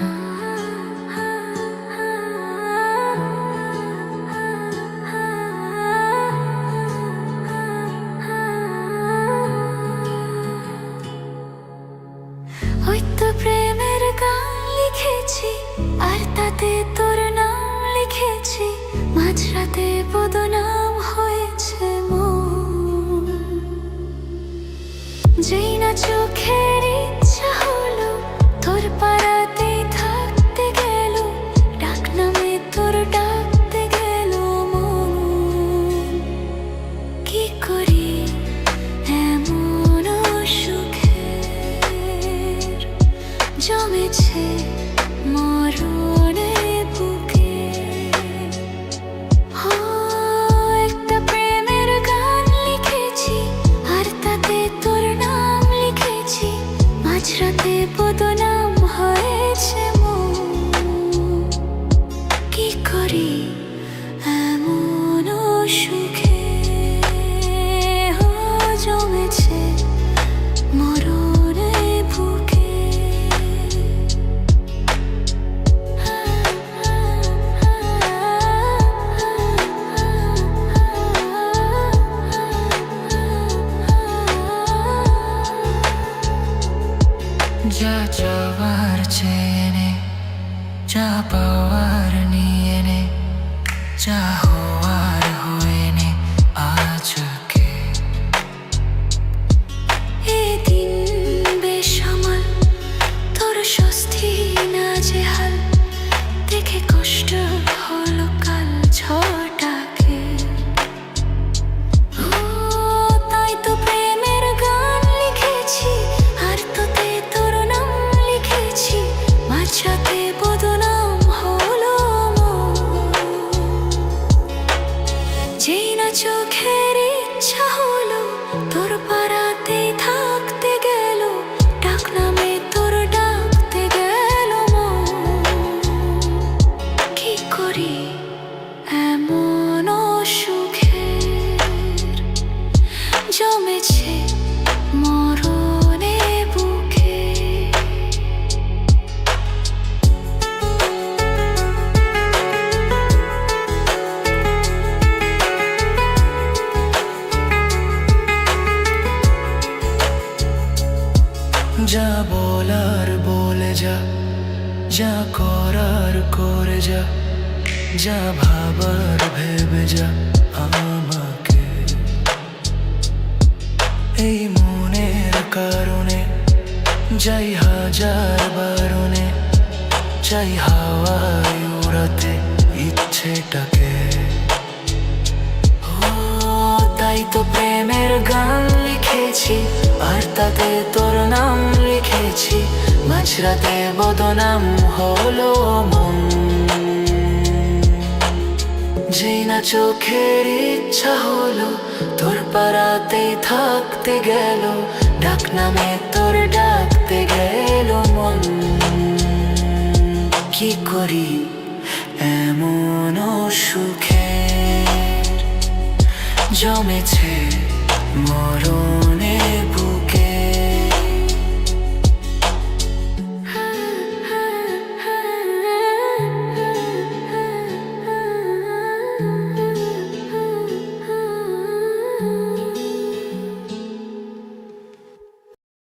ওই তো প্রেমের গান লিখেছি আর তাতে তোর নাম লিখেছি মাঝরাতে বদনাম জমেছে মরণে যা চাওয়ার চেয়ে নে যা পাওয়ার নিয়ে নে যা যেই যা বলার বলে যা যা করার করে যা যা ভাবার ভেবে যা আমাকে। এই মনের কারণে, যাই হাজার বারণে চাই হাওয়ায় উড়াতে ইচ্ছেটাকে। তাই তো প্রেমের গান লিখেছি, আর তাতে তোর নাম মাঝরাতে বদনাম হলো মন। যেই না চোখের ইচ্ছা হলো, তোর পাড়াতেই থাকতে গেল, ডাক নামে তোর ডাকতে গেল মন। কি করি এমন সুখে জমেছে মরণ।